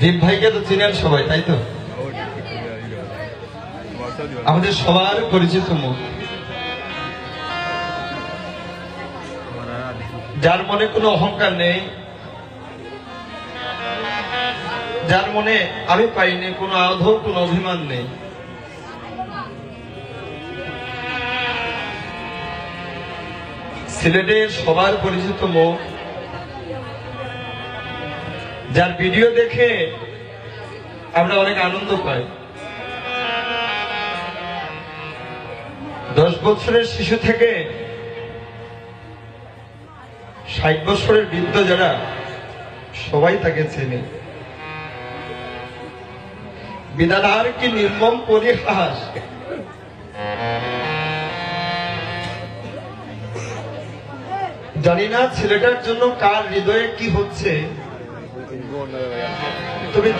দীপ ভাইকে তো চিনেন সবাই, তাই তো? আমাদের সবার পরিচিত মুখ। যার মনে কোনো অহংকার নেই, যার মনে আমি পাইনি কোনো আধো কোনো অভিমান নেই। সিলেটের সবার পরিচিত মুখ যার ভিডিও দেখে আমরা অনেক আনন্দ পাই। দশ বছরের শিশু থেকে ষাট বছরের বৃদ্ধ যারা, সবাই তাকে চেনে। বিধানার কি নির্মম পরিহাস? জানি না ছেলেটার জন্য কার হৃদয়ে কি হচ্ছে। তুমি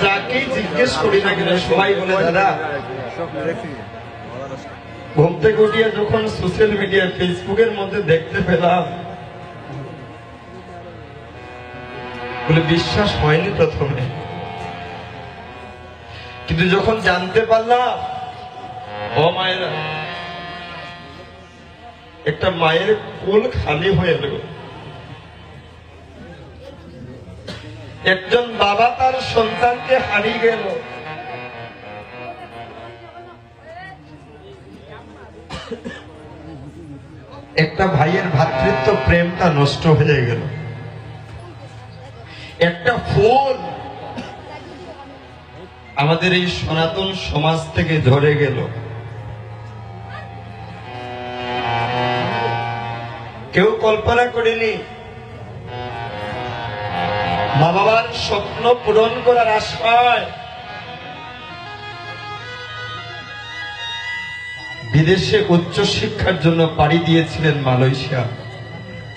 জিজ্ঞেস করি না সবাই বলে, দাদা যখন সোশ্যাল মিডিয়া মধ্যে দেখতে পেলাম বিশ্বাস হয়নি প্রথমে। কিন্তু যখন জানতে পারলাম একটা মায়ের কোল খালি হয়ে গেল। একজন বাবা তার সন্তানকে হারিয়ে গেল। একটা ভাইয়ের ভ্রাতৃত্ব প্রেমটা নষ্ট হয়ে গেল। একটা ফুল আমাদের এই সনাতন সমাজ থেকে ধরে গেল। কেউ কল্পনা করেনি মা বাবার স্বপ্ন পূরণ করার আশায় বিদেশে উচ্চ শিক্ষার জন্য পাড়ি দিয়েছিলেন মালয়েশিয়া।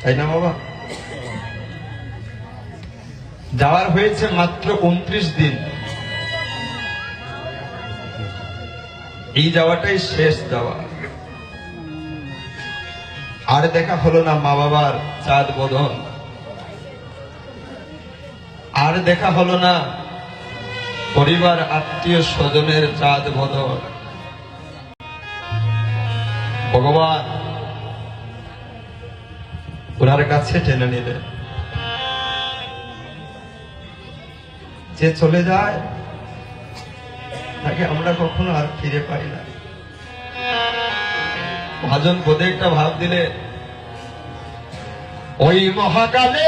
তাই না, বাবা? যাওয়ার হয়েছে মাত্র উনত্রিশ দিন। এই যাওয়াটাই শেষ যাওয়া। আর দেখা হলো না মা বাবার চাঁদ বদন। আর দেখা হলো না। পরিবার, আত্মীয় স্বজনের চাঁদ বদন ভগবান ওনার কাছে টেনে নিলেন। যে চলে যায়, তাকে আমরা কখনো আর ফিরে পাই না। ভাজন বোধে একটা ভাব দিলে ওই মহাকালে